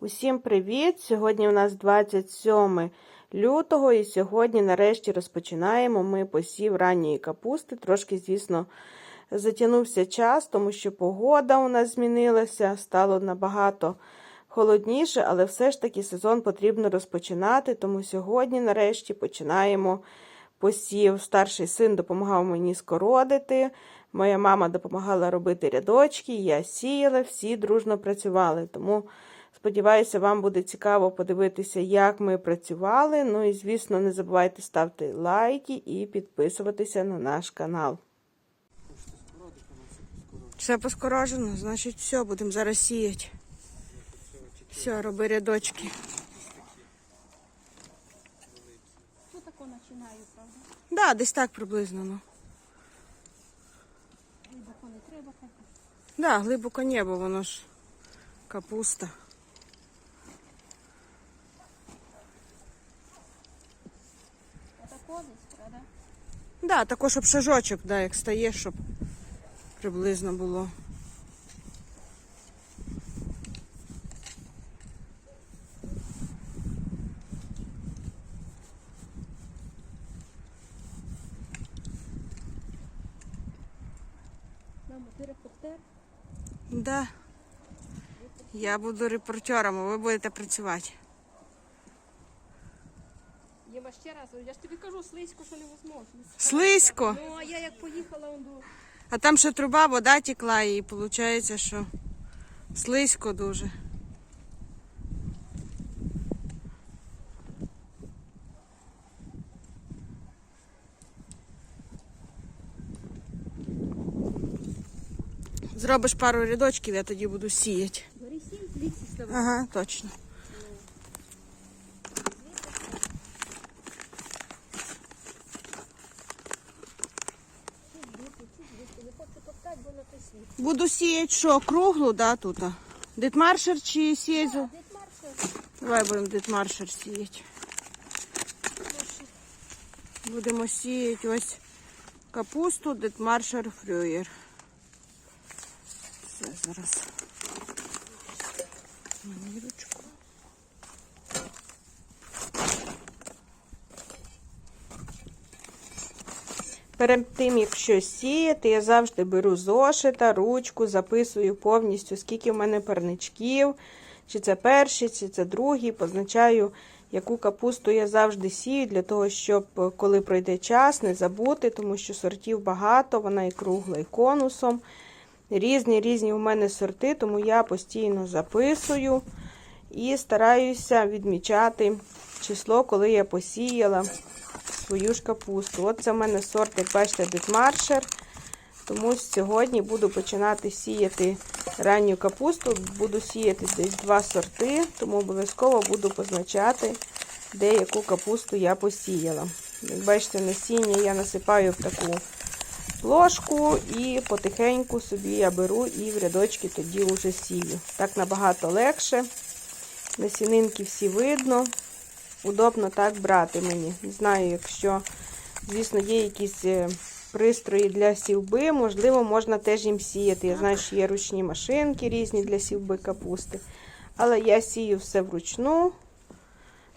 Усім привіт! Сьогодні у нас 27 лютого і сьогодні нарешті розпочинаємо ми посів ранньої капусти. Трошки, звісно, затягнувся час, тому що погода у нас змінилася, стало набагато холодніше, але все ж таки сезон потрібно розпочинати, тому сьогодні нарешті починаємо посів. Старший син допомагав мені скородити. Моя мама допомагала робити рядочки, я сіяла, всі дружно працювали. Тому сподіваюся, вам буде цікаво подивитися, як ми працювали. Ну і, звісно, не забувайте ставити лайки і підписуватися на наш канал. Все поскорожено, значить, все, будемо зараз сіяти. Все, роби рядочки. Тут тако починаю, правда? Да, десь так приблизно. Ну. Глибоко не треба так. Да, глибоко небо, воно ж капуста. Отако десь, правда? Да, також щоб шажочок, да, як стає, щоб приблизно було. Мамо, ти репортер? Да. Я буду репортером, а ви будете працювати. Єма я ж тобі кажу, слизько, що невозможно. Слизько. Ну, а я як поїхала, он до... А там ще труба, вода текла, і виходить, що слизько дуже. Зробиш пару рядочків, я тоді буду сіяти. Ага, точно. Не хочу топтати, бо на той світ. Буду сіяти що, круглу, да, тут? Дитмаршер чи Марше, Давай будемо дитмаршер сіяти. Будемо сіяти ось капусту, дитмаршер фрюєр. Все, зараз. Мені Перед тим, як щось сіяти, я завжди беру зошита, ручку, записую повністю, скільки в мене парничків, чи це перший, чи це другий. Позначаю, яку капусту я завжди сію, для того, щоб коли пройде час, не забути, тому що сортів багато, вона і кругла, і конусом. Різні різні у мене сорти, тому я постійно записую і стараюся відмічати число, коли я посіяла свою ж капусту. От це в мене сорт, бачите, дитмаршер. Тому сьогодні буду починати сіяти ранню капусту. Буду сіяти десь два сорти, тому обов'язково буду позначати, де яку капусту я посіяла. Як бачите, насіння я насипаю в таку ложку і потихеньку собі я беру і в рядочки тоді вже сію. Так набагато легше. Насінинки всі видно удобно так брати мені. Не знаю, якщо, звісно, є якісь е, пристрої для сівби, можливо, можна теж їм сіяти. Я знаю, що є ручні машинки різні для сівби капусти. Але я сію все вручну,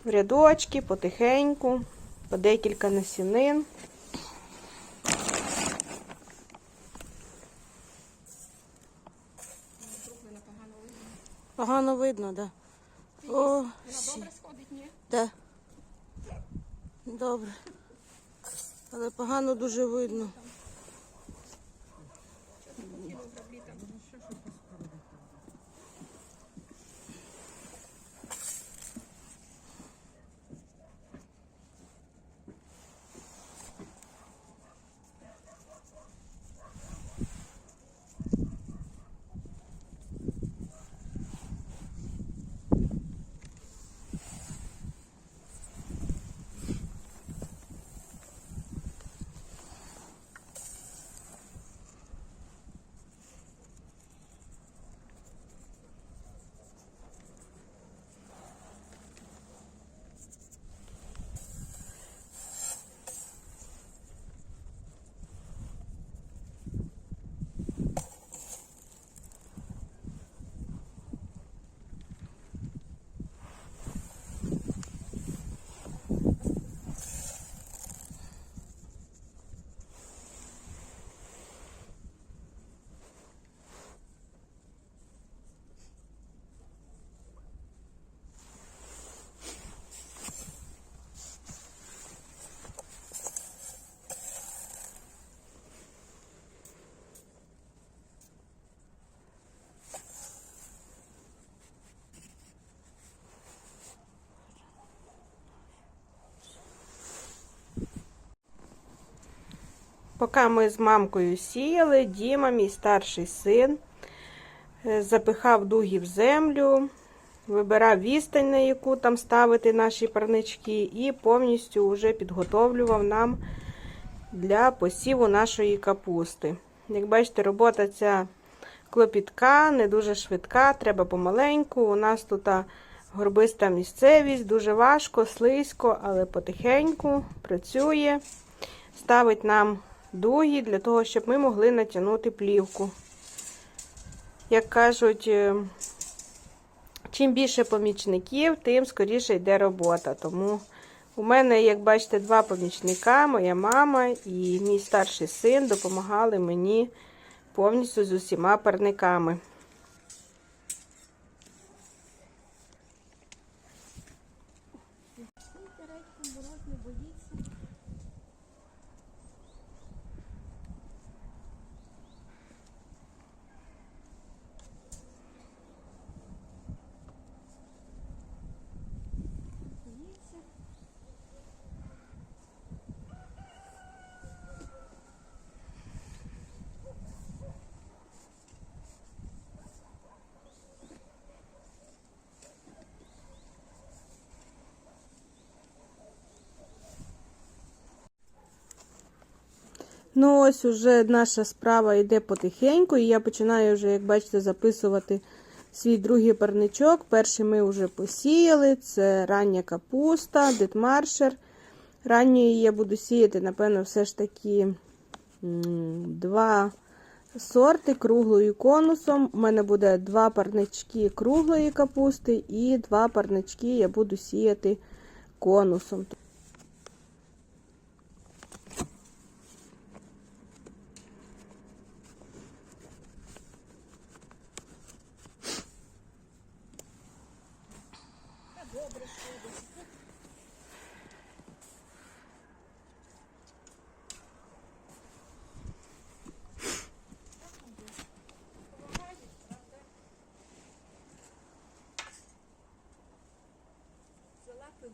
в рядочки, потихеньку, по декілька насінин. Погано видно, так. Да. О, сі. Да. Добре. Але погано дуже видно. Поки ми з мамкою сіяли, Діма, мій старший син, е, запихав дуги в землю, вибирав відстань, на яку там ставити наші парнички, і повністю вже підготовлював нам для посіву нашої капусти. Як бачите, робота ця клопітка, не дуже швидка, треба помаленьку. У нас тут горбиста місцевість, дуже важко, слизько, але потихеньку працює. Ставить нам дуги для того, щоб ми могли натягнути плівку. Як кажуть, е, чим більше помічників, тим скоріше йде робота. Тому у мене, як бачите, два помічника, моя мама і мій старший син допомагали мені повністю з усіма парниками. Ну, ось уже наша справа йде потихеньку, і я починаю вже, як бачите, записувати свій другий парничок. Перший ми вже посіяли. Це рання капуста, дитмаршер. Ранньої я буду сіяти, напевно, все ж таки два сорти круглою конусом. У мене буде два парнички круглої капусти і два парнички я буду сіяти конусом.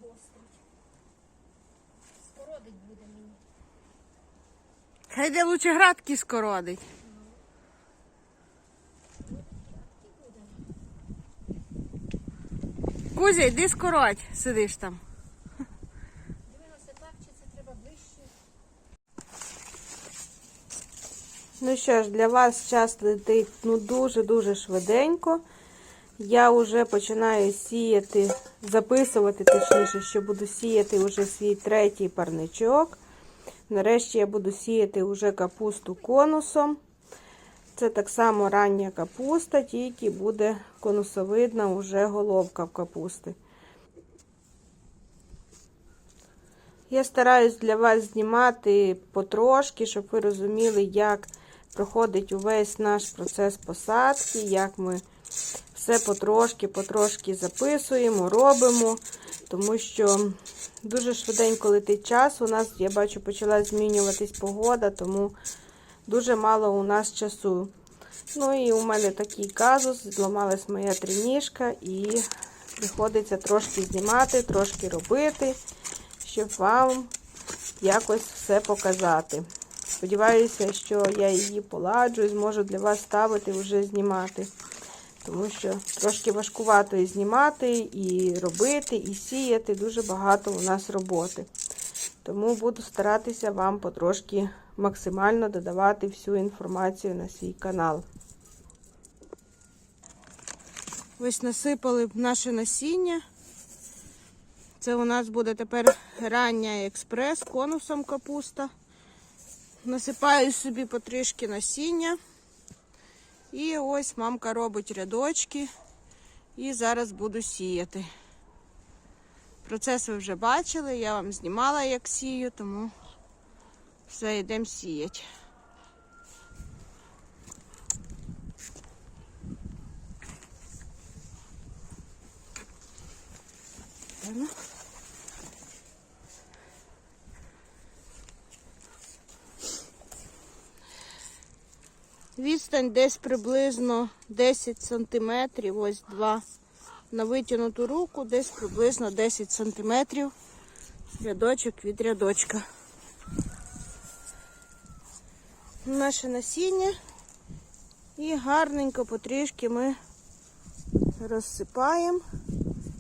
За гострить. Скородить буде мені. Хай де лучше градки скородить. Кузя, йди скороть, сидиш там. Дивилася так, чи це треба ближче. Ну що ж, для вас час летить ну дуже-дуже швиденько. Я вже починаю сіяти, записувати, точніше, що буду сіяти вже свій третій парничок. Нарешті я буду сіяти вже капусту конусом. Це так само рання капуста, тільки буде конусовидна вже головка в капусти. Я стараюсь для вас знімати потрошки, щоб ви розуміли, як проходить увесь наш процес посадки, як ми все потрошки, потрошки записуємо, робимо, тому що дуже швиденько летить час. У нас, я бачу, почала змінюватись погода, тому дуже мало у нас часу. Ну і у мене такий казус, зламалась моя трініжка і приходиться трошки знімати, трошки робити, щоб вам якось все показати. Сподіваюся, що я її поладжу і зможу для вас ставити вже знімати. Тому що трошки важкувато і знімати, і робити, і сіяти. Дуже багато у нас роботи. Тому буду старатися вам потрошки максимально додавати всю інформацію на свій канал. Ось насипали наше насіння. Це у нас буде тепер рання експрес конусом капуста. Насипаю собі потрішки насіння. І ось мамка робить рядочки. І зараз буду сіяти. Процес ви вже бачили, я вам знімала, як сію, тому все, йдемо сіяти. Ладно. Відстань десь приблизно 10 сантиметрів, ось два на витягнуту руку, десь приблизно 10 сантиметрів рядочок від рядочка. наше насіння. І гарненько потрішки ми розсипаємо.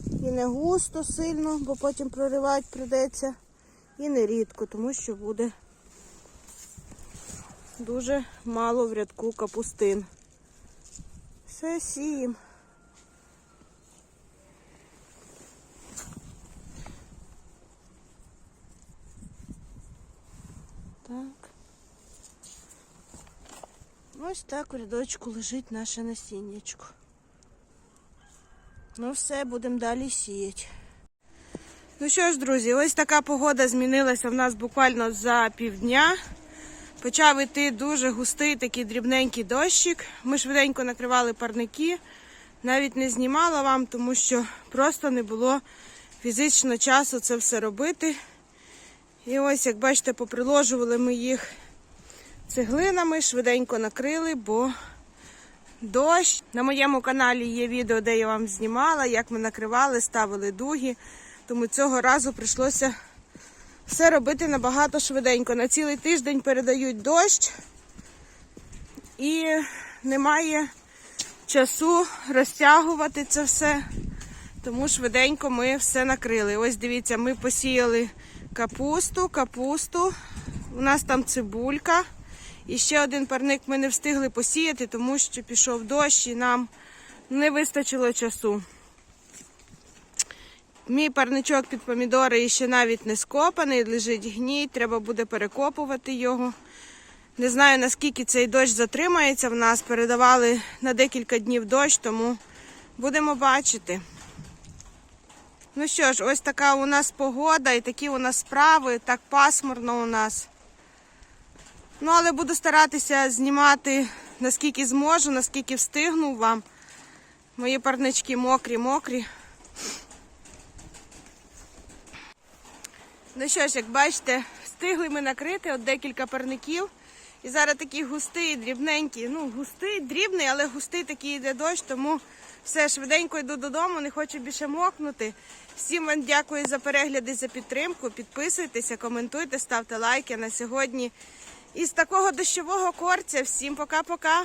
І не густо сильно, бо потім проривати прийдеться. І не рідко, тому що буде дуже мало в рядку капустин. Все сіємо. Так. Ось так у рядочку лежить наше насіннячко. Ну все, будемо далі сіяти. Ну що ж, друзі, ось така погода змінилася в нас буквально за півдня. Почав іти дуже густий такий дрібненький дощик. Ми швиденько накривали парники. Навіть не знімала вам, тому що просто не було фізично часу це все робити. І ось, як бачите, поприложували ми їх цеглинами, швиденько накрили, бо дощ. На моєму каналі є відео, де я вам знімала, як ми накривали, ставили дуги. Тому цього разу прийшлося все робити набагато швиденько. На цілий тиждень передають дощ і немає часу розтягувати це все. Тому швиденько ми все накрили. Ось дивіться, ми посіяли капусту, капусту. У нас там цибулька. І ще один парник ми не встигли посіяти, тому що пішов дощ і нам не вистачило часу. Мій парничок під помідори ще навіть не скопаний, лежить гній, треба буде перекопувати його. Не знаю, наскільки цей дощ затримається в нас. Передавали на декілька днів дощ, тому будемо бачити. Ну що ж, ось така у нас погода і такі у нас справи, так пасмурно у нас. Ну, але буду старатися знімати наскільки зможу, наскільки встигну вам. Мої парнички мокрі, мокрі. Ну що ж, як бачите, встигли ми накрити от декілька парників. І зараз такий густий, дрібненький, ну густий, дрібний, але густий такий йде дощ, тому все, швиденько йду додому, не хочу більше мокнути. Всім вам дякую за перегляди, за підтримку. Підписуйтеся, коментуйте, ставте лайки на сьогодні. Із такого дощового корця. Всім пока-пока.